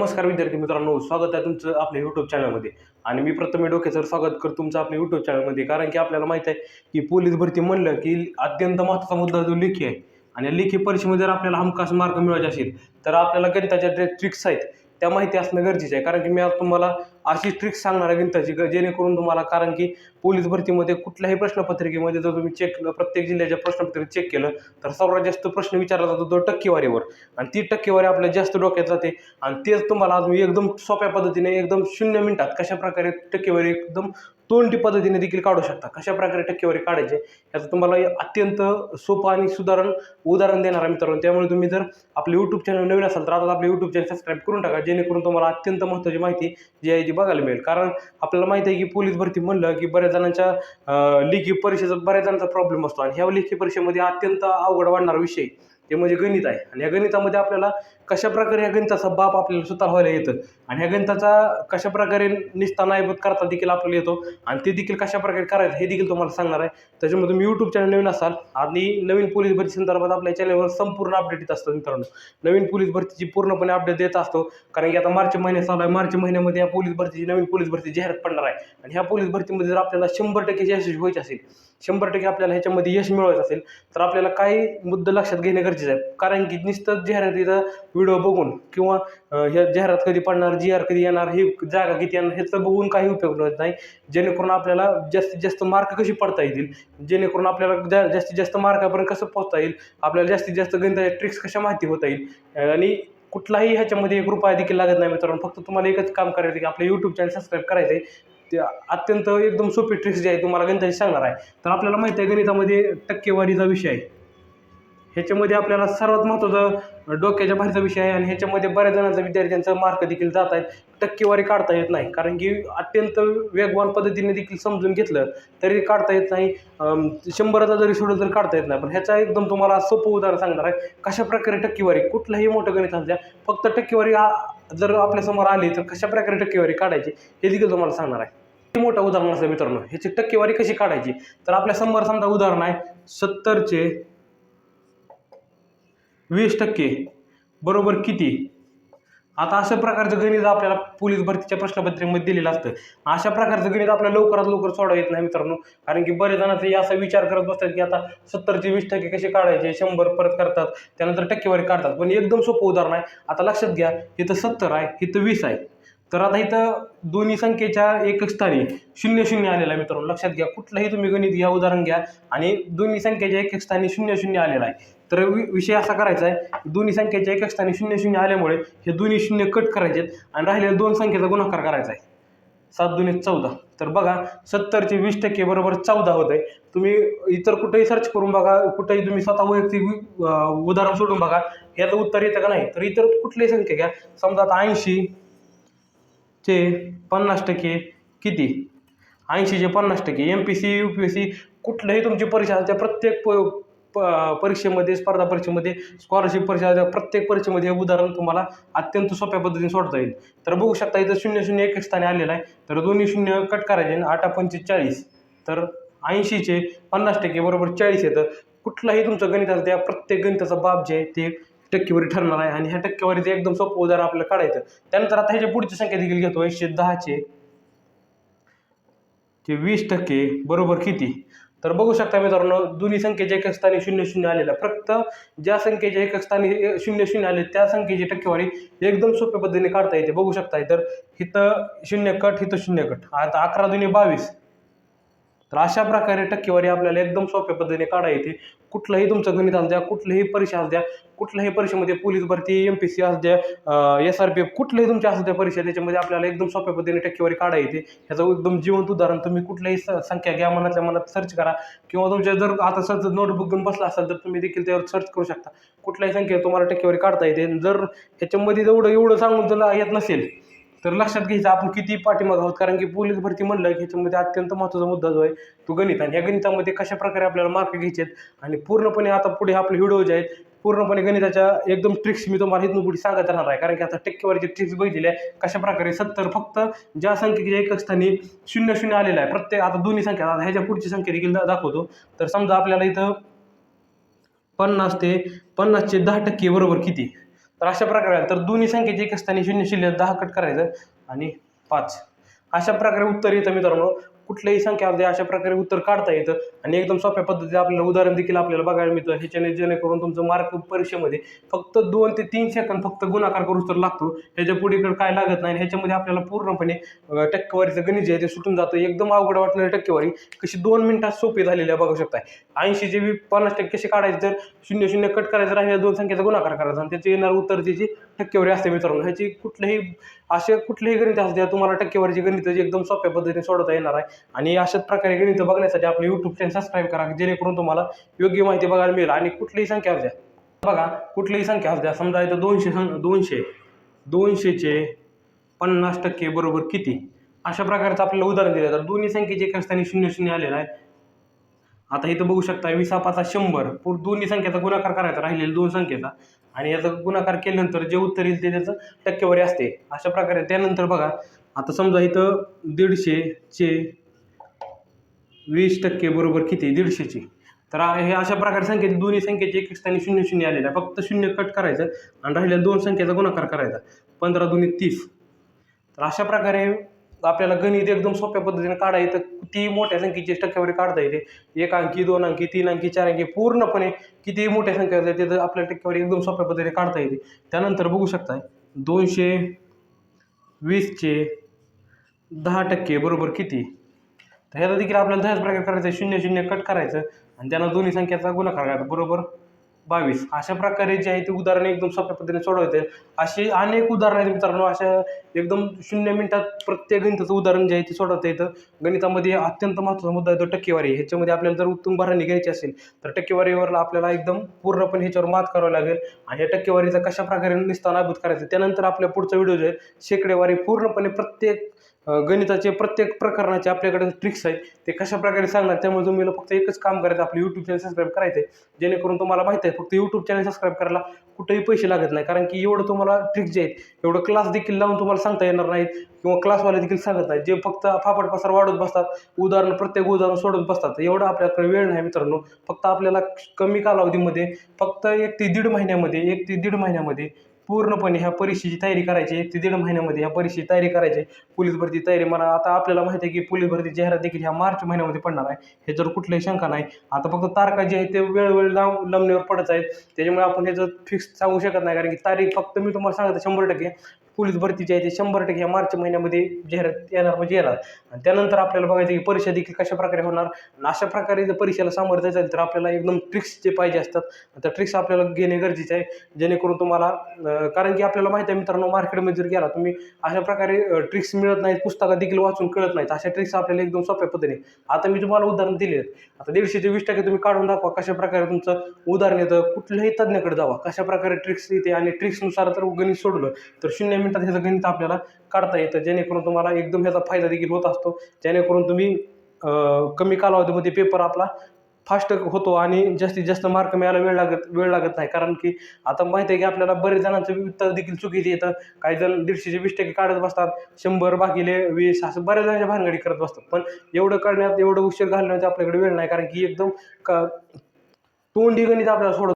नमस्कार विद्यार्थी मित्रांनो स्वागत आहे तुमचं आपल्या यूट्यूब चॅनलमध्ये आणि मी प्रथम डोके सर स्वागत करतो तुमचं आपल्या यूट्यूब चॅनलमध्ये कारण की आपल्याला माहीत आहे की पोलीस भरती म्हणलं की अत्यंत महत्त्वाचा मुद्दा जो लेखी आहे. आणि लेखी परीक्षेमध्ये जर आपल्याला हमखास मार्क मिळवायचे असेल तर आपल्याला गणिताच्या ज्या ट्रिक्स आहेत त्या माहिती असणं गरजेचं आहे. कारण की मी आज तुम्हाला अशी ट्रिक्स सांगणार आहे गणिताची जेणेकरून तुम्हाला कारण की पोलीस भरतीमध्ये कुठल्याही प्रश्नपत्रिकेमध्ये जर तुम्ही चेक प्रत्येक जिल्ह्याच्या प्रश्नपत्रिकेत चेक केलं तर सर्वात जास्त प्रश्न विचारला जातो तो टक्केवारीवर. आणि ती टक्केवारी आपल्या जास्त डोक्यात जाते. आणि तेच तुम्हाला आज एकदम सोप्या पद्धतीने एकदम शून्य मिनिटात कशा प्रकारे टक्केवारी एकदम तोंडी पद्धतीने देखील काढू शकता? कशा प्रकारे टक्केवारी काढायचे? याचं तुम्हाला अत्यंत सोपं आणि सुधारण उदाहरण देणार आहे मित्रांनो. त्यामुळे तुम्ही जर आपले यूट्यूब चॅनल नवीन असाल तर आता आपले यूट्यूब चॅनल सबस्क्राईब करून टाका जेणेकरून तुम्हाला अत्यंत महत्त्वाची माहिती जी आहे ती बघायला मिळेल. कारण आपल्याला माहिती आहे की पोलीस भरती म्हणलं की बऱ्याच बऱ्याच जणांच्या लेखी परीक्षेचा बऱ्याच जणांचा प्रॉब्लेम असतो. आणि ह्या लेखी परीक्षेमध्ये अत्यंत अवघड वाढणारा विषय ते म्हणजे गणित आहे. आणि या गणितामध्ये आपल्याला कशा प्रकारे या गणिताचा बाप आपल्याला स्वतः व्हायला येतं? आणि ह्या गणिताचा कशा प्रकारे निस्ता नायबत करता देखील आपल्याला येतो? आणि ते देखील कशा प्रकारे करायचं हे देखील तुम्हाला सांगणार आहे. त्याच्यामुळे तुम्ही यूट्यूब चॅनल नवीन असाल आणि नवीन पोलीस भरती संदर्भात आपल्या चॅनलवर संपूर्ण अपडेट येत असतं मित्रांनो. नवीन पोलीस भरतीची पूर्णपणे अपडेट देत असतो. कारण की आता मार्च महिन्यात चालू आहे. मार्च महिन्यामध्ये या पोलीस भरतीची नवीन पोलीस भरती जाहिरात पडणार आहे. आणि ह्या पोलीस भरतीमध्ये जर आपल्याला शंभर टक्के यशस्वी व्हायचे असेल शंभर टक्के आपल्याला ह्याच्यामध्ये यश मिळवायचं असेल तर आपल्याला काही मुद्दे लक्षात घेणे गरजेचं आहे. कारण की नुसतं जाहिरातीचा व्हिडिओ बघून किंवा ह्या जाहिरात कधी पडणार जी आर कधी येणार ही जागा किती येणार ह्याचं बघून काही उपयोग होत नाही. जेणेकरून आपल्याला जास्तीत जास्त मार्क कशी पडता येतील? जेणेकरून आपल्याला जा जास्तीत जास्त मार्कापर्यंत कसं पोहोचता येईल? आपल्याला जास्तीत जास्त गणिताच्या ट्रिक्स कशा माहिती होता येईल? आणि कुठलाही ह्याच्यामध्ये एक रुपया देखील लागत नाही मित्रांनो. फक्त तुम्हाला एकच काम करायचं आहे की आपलं यूट्यूब चॅनल सबस्क्राईब करायचं आहे ते अत्यंत एकदम सोपी ट्रिक्स जी आहे तुम्हाला गणिताची सांगणार आहे. तर आपल्याला माहिती आहे गणितामध्ये टक्केवारीचा विषय आहे. ह्याच्यामध्ये आपल्याला सर्वात महत्त्वाचा डोक्याच्या बाहेरचा विषय आहे आणि ह्याच्यामध्ये बऱ्याच जणांचा विद्यार्थ्यांचा मार्क देखील जात आहेत. टक्केवारी काढता येत नाही कारण की अत्यंत वेगवान पद्धतीने देखील समजून घेतलं तरी काढता येत नाही. शंभराचा जरी सोडलं तरी काढता येत नाही. पण ह्याचा एकदम तुम्हाला सोपं उदाहरण सांगणार आहे. कशा प्रकारे टक्केवारी कुठलंही मोठं गणित असल्या फक्त टक्केवारी आ- जर आपल्यासमोर आली तर कशा प्रकारे टक्केवारी काढायची हे देखील तुम्हाला सांगणार आहे. मोठं उदाहरण असं मित्रांनो. ह्याची टक्केवारी कशी काढायची? तर आपल्यासमोर समजा उदाहरण आहे सत्तरचे वीस टक्के बरोबर किती? आता अशा प्रकारचं गणित आपल्याला पोलीस भरतीच्या प्रश्नपत्रेमध्ये दिलेलं असतं. अशा प्रकारचं गणित आपल्याला लवकरात लवकर सोडवा येत नाही मित्रांनो. कारण की बरेच जण ते असा विचार करत बसतात की आता सत्तरचे वीस टक्के कसे काढायचे? शंभर परत करतात त्यानंतर टक्केवारी काढतात. पण एकदम सोपं उदाहरण आहे. आता लक्षात घ्या इथं सत्तर आहे इथं वीस आहे. तर आता इथं दोन्ही संख्येच्या एकक स्थानी शून्य शून्य आलेला आहे मित्रांनो. लक्षात घ्या कुठलंही तुम्ही गणित घ्या उदाहरण घ्या आणि दोन्ही संख्येच्या एकक स्थानी शून्य शून्य आलेला आहे. तर वि विषय असा करायचा आहे दोन्ही संख्येच्या एकक स्थानी शून्य शून्य आल्यामुळे हे दोन्ही शून्य कट करायचे आहेत आणि राहिलेल्या दोन संख्येचा गुणाकार करायचा आहे. सात दोन्ही चौदा. तर बघा सत्तरचे वीस टक्के बरोबर चौदा होत आहे तुम्ही इतर कुठेही सर्च करून बघा कुठेही तुम्ही स्वतः वैयक्तिक उदाहरण सोडून बघा याचं उत्तर येतं का नाही? तर इतर कुठलीही संख्या घ्या. समजा आता ऐंशी चे पन्नास टक्के किती? ऐंशीचे पन्नास टक्के. M P C U P S C कुठलंही तुमची परीक्षा असते, त्या प्रत्येक प प- परीक्षेमध्ये स्पर्धा परीक्षेमध्ये स्कॉलरशिप परीक्षा त्या प्रत्येक परीक्षेमध्ये हे उदाहरण तुम्हाला अत्यंत सोप्या पद्धतीने सोडता येईल. तर बघू शकता इथं शून्य शून्य एक स्थानी आलेलं आहे. तर दोन्ही शून्य कट करायचे आणि आठ पंचवीस चाळीस तर ऐंशीचे पन्नास टक्के बरोबर चाळीस येतं. कुठलाही तुमचं गणित असतं त्या प्रत्येक गणिताचा बाब जे आहे ते टक्केवारी ठरणार आहे आणि ह्या टक्केवारीचं एकदम सोपं उदाहरण आपल्याला काढायचं. त्यानंतर आता ह्याच्या पुढची संख्या देखील घेतो. एकशे दहाचे. ते वीस टक्के बरोबर किती? तर बघू शकता मित्रांनो दोन्ही संख्येच्या एकक स्थानी शून्य शून्य आलेलं. फक्त ज्या संख्येच्या एकक स्थानी शून्य शून्य आले त्या संख्येची टक्केवारी एकदम सोप्या पद्धतीने काढता येते. बघू शकता तर हिथं शून्य कट हिथं शून्य कट. आता अकरा दुने बावीस. तर अशा प्रकारे टक्केवारी आपल्याला एकदम सोप्या पद्धतीने काढा येते. कुठलंही तुमचं गणित असू द्या कुठलंही परीक्षा असू द्या कुठल्याही परीक्षेमध्ये पोलीस भरती एम पी सी असू द्या एस आर पी एफ कुठल्याही तुमच्या असू द्या परीक्षा त्याच्यामध्ये आपल्याला एकदम सोप्या पद्धतीने टक्केवारी काढा येते. ह्याचं एकदम जिवंत उदाहरण तुम्ही कुठल्याही संख्या घ्या मनातल्या मनात सर्च करा. किंवा तुमच्या जर आता सर नोटबुक घेऊन बसला असाल तर तुम्ही देखील त्यावर सर्च करू शकता. कुठल्याही संख्येवर तुम्हाला टक्केवारी काढता येते. जर ह्याच्यामध्ये जेवढं एवढं सांगून तुला येत नसेल तर लक्षात घ्यायचं आपण किती पाठीमाग आहोत? कारण की पोलीस भरती म्हणलं की ह्याच्यामध्ये अत्यंत महत्त्वाचा मुद्दा जो आहे तो गणित आणि या गणितामध्ये कशा प्रकारे आपल्याला मार्क घ्यायचे आहेत आणि पूर्णपणे आता पुढे आपले व्हिडिओ जे आहेत पूर्णपणे गणिताच्या एकदम ट्रिक्स मी तुम्हाला इथून पुढे सांगत राहणार आहे. कारण की आता टक्केवारीचे ट्रिक्स बघितले आहे. कशा प्रकारे सत्तर फक्त ज्या संख्येच्या एकच स्थानी शून्य शून्य आलेलं आहे. प्रत्येक आता दोन्ही संख्या आता ह्याच्या पुढची संख्या देखील दाखवतो. तर समजा आपल्याला इथं पन्नास ते पन्नासचे दहा टक्के बरोबर किती? तर अशा प्रकारे तर दोन्ही संख्येचे एक असताना शून्य शिल्लक दहा कट करायचं आणि पाच. अशा प्रकारे उत्तर येतं मित्रांनो. कुठल्याही संख्या असू अशा प्रकारे उत्तर काढता येतं आणि एकदम सोप्या पद्धतीने आपल्याला उदाहरण देखील आपल्याला बघायला मिळतं. ह्याच्याने जेणेकरून तुमचं मार्क परीक्षेमध्ये फक्त दोन ते तीन सेकंद फक्त गुणाकार करूच तर लागतो. ह्याच्या पुढेकडे काय लागत नाही ह्याच्यामध्ये आपल्याला पूर्णपणे टक्केवारीचं गणित जे आहे ते सुटून जातं. एकदम अवघड वाटणारी टक्केवारी कशी दोन मिनिटात सोपी झालेली आहे बघू शकताय. ऐंशीचे बी पन्नास टक्के कसे काढायचे तर शून्य शून्य कट करायचं राहिल्या दोन संख्येचा गुणाकार करायचा आणि त्याचे येणार उत्तर त्याची टक्केवारी असते मित्रांनो. ह्याची कुठलंही असे कुठलेही गणित असू द्या तुम्हाला टक्केवारीची गणित जी एकदम सोप्या पद्धतीने सोडवता येणार आहे. आणि अशाच प्रकारे गणित बघण्यासाठी आपलं यूट्यूब चॅनल सबस्क्राईब करा जेणेकरून तुम्हाला योग्य माहिती बघायला मिळेल. आणि कुठलीही संख्या असू द्या. बघा कुठलीही संख्या असू द्या. समजा इथं दोनशे सं दोनशे दोनशेचे पन्नास टक्के बरोबर किती? अशा प्रकारचं आपल्याला उदाहरण दिलं तर दोन्ही संख्येचे एका स्थानी शून्य शून्य आलेलं आहे. आता इथं बघू शकता विसा पाचा शंभर. पूर दोन्ही संख्येचा गुणाकार करायचा राहिलेला दोन संख्येचा. आणि याचा गुणाकार केल्यानंतर जे उत्तर येईल ते त्याचं टक्केवारी असते. अशा प्रकारे त्यानंतर बघा आता समजा इथं दीडशेचे वीस टक्के बरोबर किती? दीडशेची तर हे अशा प्रकारे संख्येचे दोन्ही संख्येचे एक स्थानी शून्य शून्य आलेलं आहे. फक्त शून्य कट करायचं आणि राहिलेल्या दोन संख्येचा गुणाकार करायचा. पंधरा दोन्ही तीस. तर अशा प्रकारे आपल्याला गणित एकदम सोप्या पद्धतीने काढा येतं किती मोठ्या संख्येची टक्केवारी काढता येते. एक अंकी दोन अंकी तीन अंकी चार अंकी पूर्णपणे किती मोठ्या संख्या असतात त्याचं आपल्याला टक्केवारी एकदम सोप्या पद्धतीने काढता येते. त्यानंतर बघू शकताय दोनशे वीसचे दहा टक्के बरोबर किती? तर ह्याचा देखील आपल्याला दहाच प्रकार करायचं शून्य शून्य कट करायचं आणि त्यांना दोन्ही संख्याचा गुणाकार करायचा. बरोबर? बावीस. अशा प्रकारे जे आहे ते उदाहरण एकदम सोप्या पद्धतीने सोडवते. अशी अनेक उदाहरणं आहेत मित्रांनो. अशा एकदम शून्य मिनिटात प्रत्येक गणिताचं उदाहरण जे आहे ते सोडवता येतं. गणितामध्ये अत्यंत महत्त्वाचा मुद्दा येतो टक्केवारी. ह्याच्यामध्ये आपल्याला जर उत्तम भराणी घ्यायची असेल तर टक्केवारीवर आपल्याला एकदम पूर्णपणे ह्याच्यावर मात करावं लागेल. आणि या टक्केवारीचा कशा प्रकारे निस्तानाभूत करायचं त्यानंतर आपल्या पुढचा व्हिडिओ जो आहे शेकडेवारी पूर्णपणे प्रत्येक गणिताचे प्रत्येक प्रकरणाचे आपल्याकडे ट्रिक्स आहेत. ते कशा प्रकारे सांगणार त्यामुळे तुम्ही फक्त एकच काम करायचं आपलं यूट्यूब चॅनल सबस्क्राईब करायचं आहे जेणेकरून तुम्हाला माहिती आहे फक्त यूट्यूब चॅनल सबस्क्राईब करायला कुठेही पैसे लागत नाही. कारण की एवढं तुम्हाला ट्रिक्स जे आहेत एवढं क्लास देखील लावून तुम्हाला सांगता येणार नाहीत किंवा क्लासवाले देखील सांगत नाहीत. जे फक्त फापड पसार वाढत बसतात उदाहरण प्रत्येक उदाहरण सोडत बसतात. एवढं आपल्याकडे वेळ नाही मित्रांनो. फक्त आपल्याला कमी कालावधीमध्ये फक्त एक ते दीड महिन्यामध्ये एक ते दीड महिन्यामध्ये पूर्णपणे ह्या परीक्षेची तयारी करायची एक ते दीड महिन्यामध्ये ह्या परीक्षेची तयारी करायची. पोलीस भरती तयारी मला आता आपल्याला माहिती आहे की पोलीस भरती जाहिरात देखील ह्या मार्च महिन्यामध्ये पडणार आहे. ह्याच्यावर कुठल्याही शंका नाही आता फक्त तारखा जे आहेत ते वेळोवेळी लांब लंबणीवर पडत आहेत. त्याच्यामुळे आपण ह्याचं फिक्स सांगू शकत नाही कारण की तारीख फक्त मी तुम्हाला सांगतो शंभर टक्के. पोलीस भरतीची आहे ते शंभर टक्के ह्या मार्च महिन्यामध्ये जाहिरात येणार म्हणजे येणार. आणि त्यानंतर आपल्याला बघायचं की परीक्षा देखील कशा प्रकारे होणार. आणि अशा प्रकारे जर परीक्षेला सामोरं जायचं असेल तर आपल्याला एकदम ट्रिक्स जे पाहिजे असतात त्या ट्रिक्स आपल्याला घेणे गरजेचे आहे. जेणेकरून तुम्हाला कारण की आपल्याला माहिती आहे मित्रांनो मार्केटमध्ये जर गेला तुम्ही अशा प्रकारे ट्रिक्स मिळत नाहीत पुस्तकात देखील वाचून कळत नाहीत. अशा ट्रिक्स आपल्याला एकदम सोप्या पद्धतीने. आता मी तुम्हाला उदाहरण दिले आहेत. आता दीडशे ते वीस टक्के तुम्ही काढून दाखवा कशा प्रकारे तुमचं उदाहरण येतं. कुठल्याही तज्ज्ञाकडे जावा. कशा प्रकारे ट्रिक्स येते आणि ट्रिक्सनुसार तर गणित सोडलं तर शून्य मिनिटात ह्याचं गणित आपल्याला काढता येतं. जेणेकरून तुम्हाला एकदम ह्याचा फायदा देखील होत असतो. जेणेकरून तुम्ही कमी कालावधीमध्ये पेपर आपला फास्ट होतो आणि जास्तीत जास्त मार्क मिळायला वेळ लागत वेळ लागत नाही. कारण की आता माहिती आहे की आपल्याला बरेच जणांचं उत्तर देखील चुकीचं येतं. काही जण दीडशेचे वीस टक्के काढत बसतात. शंभर बाकीले वीस असं बऱ्याच जणांच्या भानगडी करत बसतात. पण एवढं करण्यात एवढं उशीर घालण्यात आपल्याकडे वेळ नाही. कारण की एकदम का तोंडी गणित आपल्याला सोडत